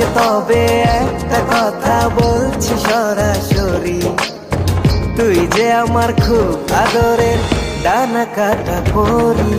আজকে তবে একটা কথা বলছি সরাসরি। তুই যে আমার খুব আদরের ডানা কাটা পরি।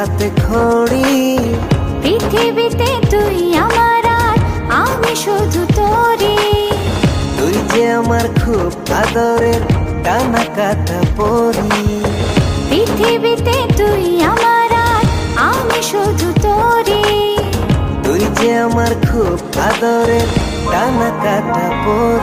হাতে খড়ি। পৃথিবীতে তুই আমার আমি শুধু তোরি তুই যে আমার খুব আদরের টানা কাটা পরি। পৃথিবীতে তুই আমার আমি শুধু তোরি তুই যে আমার খুব আদরের টানা কাটা পরি।